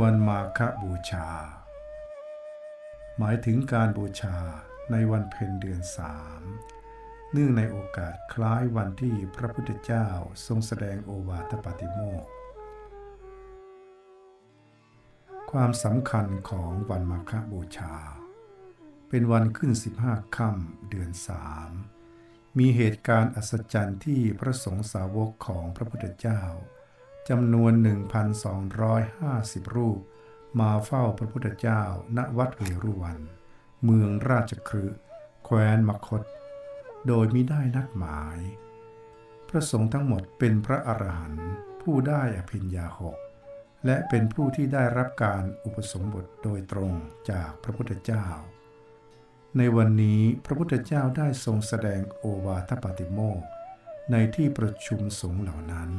วันมาฆบูชา หมายถึงการบูชาในวันเพ็ญเดือนสามเนื่องในโอกาสคล้ายวันที่พระพุทธเจ้าทรงแสดงโอวาทปาติโมกความสำคัญของวันมาฆบูชา เป็นวันขึ้น 15ค่ำเดือนสามมีเหตุการณ์อัศจรรย์ที่พระสงฆ์สาวกของพระพุทธเจ้า จำนวน 1,250 รูป มาเฝ้าพระพุทธเจ้า ณวัดเวรุวัน เมืองราชคฤห์แคว้นมคต โดยมิได้นัดหมาย พระสงฆ์ทั้งหมดเป็นพระอรหันต์ผู้ได้อภิญญาหก และเป็นผู้ที่ได้รับการอุปสมบทโดยตรงจากพระพุทธเจ้า ในวันนี้พระพุทธเจ้าได้ทรงแสดงโอวาทปาติโมกในที่ประชุมสงฆ์เหล่านั้น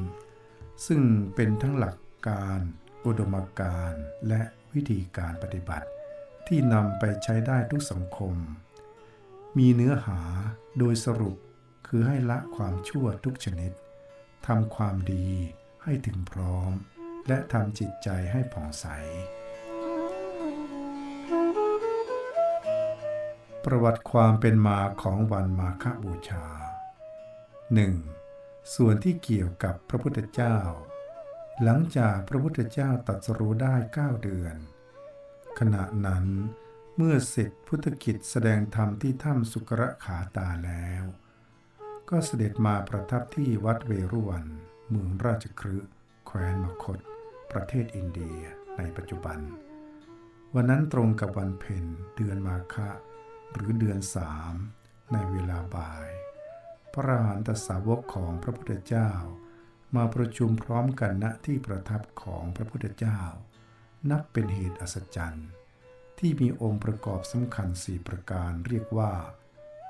ซึ่งเป็นทั้งหลักการอุดมการณ์และวิธีการปฏิบัติ ที่นำไปใช้ได้ทุกสังคม มีเนื้อหาโดยสรุปคือให้ละความชั่วทุกชนิดทำความดีให้ถึงพร้อม และทำจิตใจให้ผ่องใส ประวัติความเป็นมาของวันมาฆบูชา 1. ส่วนที่เกี่ยวกับพระพุทธเจ้า หลังจากพระพุทธเจ้าตรัสรู้ได้ 9 เดือน ขณะนั้นเมื่อเสร็จพุทธกิจแสดงธรรมที่ถ้ำสุกระขาตาแล้ว ก็เสด็จมาประทับที่วัดเวรุวันเมืองราชคฤห์แคว้นมคต ประเทศอินเดียในปัจจุบัน วันนั้นตรงกับวันเพ็ญเดือนมาฆะหรือเดือนสามในเวลาบ่าย พระหันตสาวกของพระพุทธเจ้า มาประชุมพร้อมกันณที่ประทับของพระพุทธเจ้า นับเป็นเหตุอัศจรรย์ ที่มีองค์ประกอบสำคัญสี่ประการเรียกว่า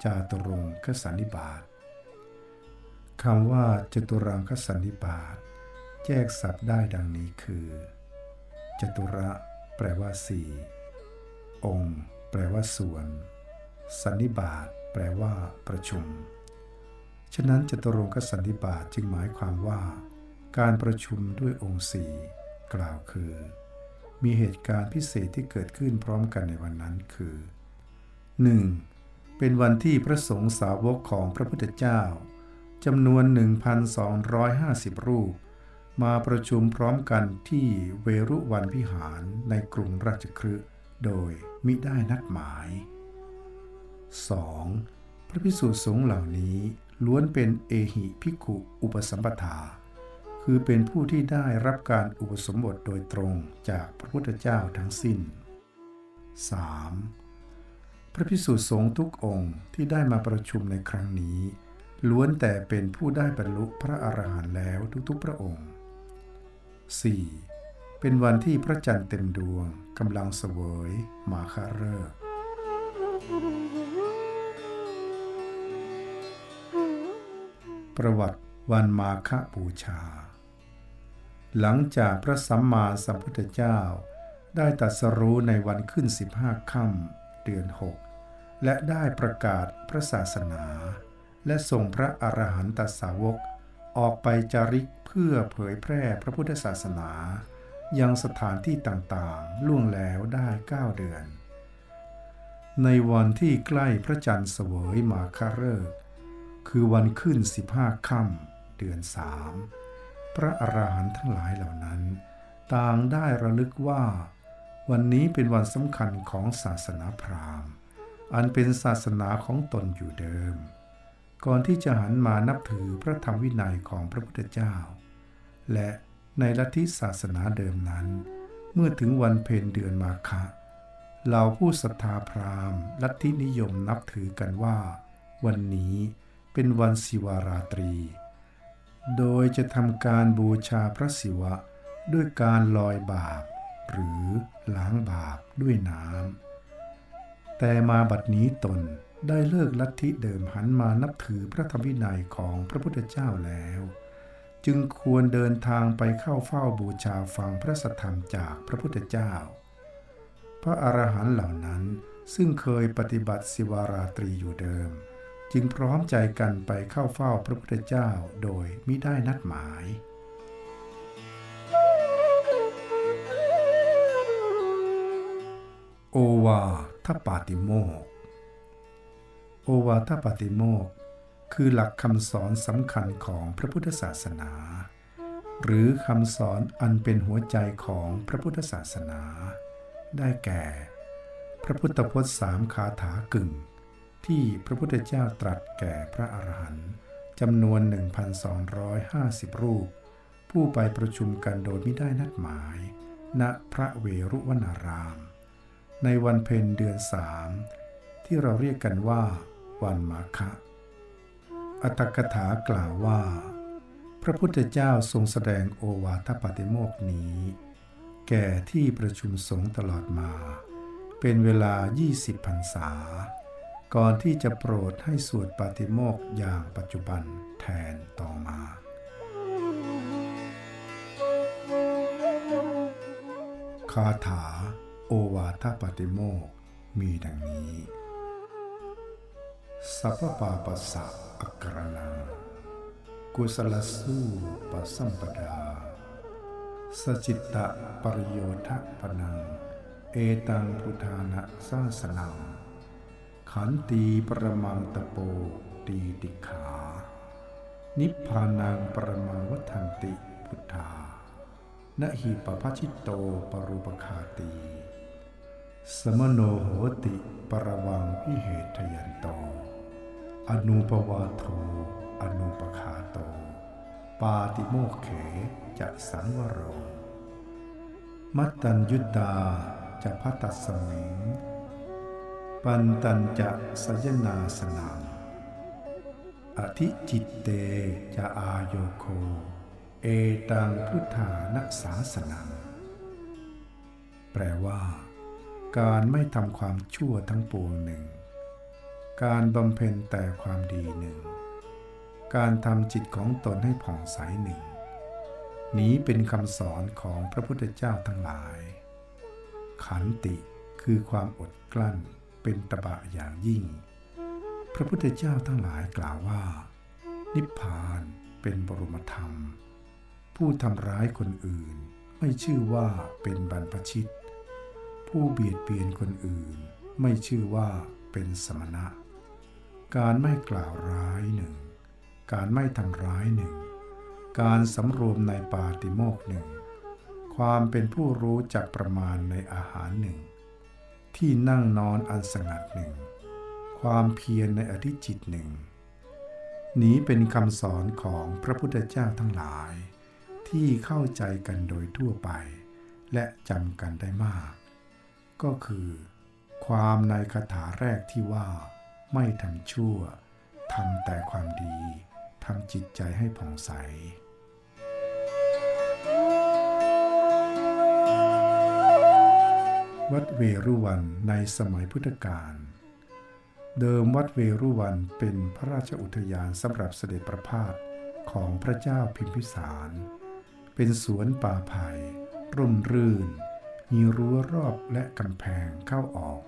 จาตุรงคสันนิบาตคำว่าจตุรังคสันนิบาตแยกศัพท์ได้ดังนี้คือ จตุระ แปลว่าสี่องค์ แปลว่าส่วน สันนิบาตแปลว่า ประชุม ฉะนั้นจตุรงคสันนิบาตจึงหมายความว่า การประชุมด้วยองค์สี่กล่าวคือ มีเหตุการณ์พิเศษที่เกิดขึ้นพร้อมกันในวันนั้นคือ 1. เป็นวันที่พระสงฆ์สาวกของพระพุทธเจ้าจำนวน 1,250 รูป มาประชุมพร้อมกันที่เวรุวันพิหารในกรุงราชคฤห์โดยมิได้นัดหมาย 2. พระพิสุสงฆ์เหล่านี้ ล้วนเป็นเอหิภิกขุอุปสัมปทา คือเป็นผู้ที่ได้รับการอุปสมบทโดยตรงจากพระพุทธเจ้าทั้งสิ้น 3. พระพิสุสงฆ์ทุกองค์ที่ได้มาประชุมในครั้งนี้ ล้วนแต่เป็นผู้ได้บรรลุพระอรหันต์แล้วทุกๆพระองค์ 4. เป็นวันที่พระจันทร์เต็มดวงกำลังเสวยมาคาเริกษ์ ประวัติวันมาฆบูชา หลังจากพระสัมมาสัมพุทธเจ้า ได้ตรัสรู้ในวันขึ้น 15ค่ำเดือน 6 และได้ประกาศพระศาสนา และส่งพระอรหันตสาวก ออกไปจาริกเพื่อเผยแพร่พระพุทธศาสนา ยังสถานที่ต่างๆ ล่วงแล้วได้ 9 เดือน ในวันที่ใกล้พระจันทร์เสวยมาคาเริกษ คือวันขึ้น15ค่ำเดือนสามพระอรหันต์ทั้งหลายเหล่านั้น ต่างได้ระลึกว่า วันนี้เป็นวันสำคัญของศาสนาพราหมณ์ อันเป็นศาสนาของตนอยู่เดิม ก่อนที่จะหันมานับถือพระธรรมวินัยของพระพุทธเจ้า และในลัทธิศาสนาเดิมนั้น เมื่อถึงวันเพ็ญเดือนมาฆะเหล่าผู้ศรัทธาพราหมณ์ ลัทธินิยมนับถือกันว่า วันนี้ เป็นวันศิวาราตรี โดยจะทำการบูชาพระศิวะด้วยการลอยบาปหรือล้างบาปด้วยน้ำ แต่มาบัดนี้ตนได้เลิกลัทธิเดิมหันมานับถือพระธรรมวินัยของพระพุทธเจ้าแล้ว จึงควรเดินทางไปเข้าเฝ้าบูชาฟังพระสัทธรรมจากพระพุทธเจ้า พระอรหันต์เหล่านั้นซึ่งเคยปฏิบัติสิวาราตรีอยู่เดิม จึงพร้อมใจกันไปเข้าเฝ้าพระพุทธเจ้าโดยมิได้นัดหมาย โอวาทปาติโมก โอวาทปาติโมก คือหลักคำสอนสำคัญของพระพุทธศาสนา หรือคำสอนอันเป็นหัวใจของพระพุทธศาสนา ได้แก่ พระพุทธพจน์สามคาถากึ่ง ที่พระพุทธเจ้าตรัสแก่พระอรหันต์จำนวน 1,250 รูป ผู้ไปประชุมกันโดยไม่ได้นัดหมาย ณพระเวรุวนาราม ในวันเพ็ญเดือนสามที่เราเรียกกันว่า วันมาฆะอัตถกถากล่าวว่า พระพุทธเจ้าทรงแสดงโอวาทปาติโมกนี้ แก่ที่ประชุมสงฆ์ตลอดมา เป็นเวลา 20พรรษา ก่อนที่จะโปรดให้สวดปาติโมกข์อย่างปัจจุบันแทนต่อมา คาถา โอวาทปาติโมกมีดังนี้ สัพพปาปัสสะอักรนังกุสลสู้ปสัมปดา สจิตตะปริโยทะปนัง เอตังพุทธานะสาสนัง ขันตีปรมังตะโปตีติขา นิพพานังปรมังวัฏันติพุทธานหิปปชิตโตปรุปคาตี สมโนโหติปรวังวิเหทยันโต อนุปวาโทอนุปคาโต ปาติโมกเขจะสังวโร มัตตัญยุตตาจะพัตสมิง ปันตัญจะสยนาสนังอธิจิตเตจะอายโยโค เอตังพุทธานักสาสนังแปลว่า การไม่ทำความชั่วทั้งปวงหนึ่ง การบำเพ็ญแต่ความดีหนึ่ง การทำจิตของตนให้ผ่องใสหนึ่ง นี้เป็นคำสอนของพระพุทธเจ้าทั้งหลาย ขันติคือความอดกลั้น เป็นตบะอย่างยิ่ง พระพุทธเจ้าทั้งหลายกล่าวว่า นิพพานเป็นบรมธรรม ผู้ทำร้ายคนอื่นไม่ชื่อว่าเป็นบรรพชิต ผู้เบียดเบียนคนอื่น ไม่ชื่อว่าเป็นสมณะ การไม่กล่าวร้ายหนึ่ง การไม่ทำร้ายหนึ่ง การสำรวมในปาติโมกข์หนึ่ง ความเป็นผู้รู้จักประมาณในอาหารหนึ่ง ที่นั่งนอนอันสงัดหนึ่ง ความเพียรในอธิจิตหนึ่ง นี้เป็นคำสอนของพระพุทธเจ้าทั้งหลาย ที่เข้าใจกันโดยทั่วไป และจำกันได้มาก ก็คือ ความในคาถาแรกที่ว่า ไม่ทำชั่วทำแต่ความดีทำจิตใจให้ผ่องใส วัดเวรุวันในสมัยพุทธกาล เดิมวัดเวรุวันเป็นพระราชอุทยานสำหรับเสด็จประพาสของพระเจ้าพิมพิสาร เป็นสวนป่าไผ่ร่มรื่น มีรั้วรอบและกำแพงเข้าออก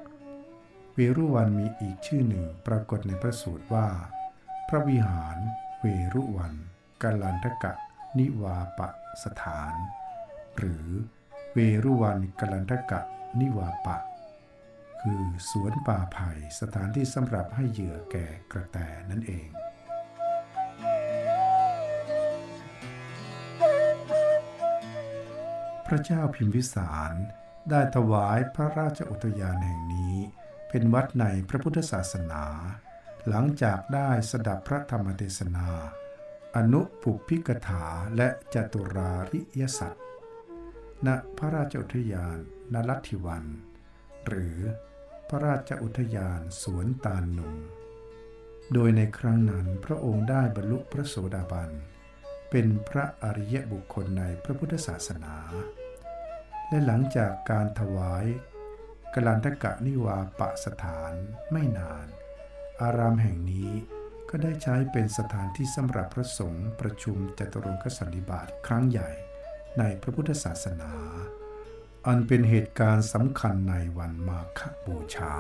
เวรุวันมีอีกชื่อหนึ่งปรากฏในพระสูตรว่า พระวิหารเวรุวันกัลันทกะนิวาปะสถาน หรือเวรุวันกัลันทกะ นิวาปะ คือสวนป่าไผ่สถานที่สำหรับให้เหยื่อแก่กระแตนั่นเองพระเจ้าพิมพิสารได้ถวายพระราชอุทยานแห่งนี้ เป็นวัดในพระพุทธศาสนา หลังจากได้สดับพระธรรมเทศนา อนุปุพพิกถาและจตุราริยสัตว ณพระราชอุทยานนรัตถิวัน หรือพระราชอุทยานสวนตาลหนุ่มโดยในครั้งนั้นพระองค์ได้บรรลุพระโสดาบัน เป็นพระอริยบุคคลในพระพุทธศาสนา และหลังจากการถวายกลันทกะนิวาปะสถานไม่นาน อารามแห่งนี้ก็ได้ใช้เป็นสถานที่สำหรับพระสงฆ์ประชุมจตุรงคสันนิบาตครั้งใหญ่ ในพระพุทธศาสนา อันเป็นเหตุการณ์สำคัญในวันมาฆบูชา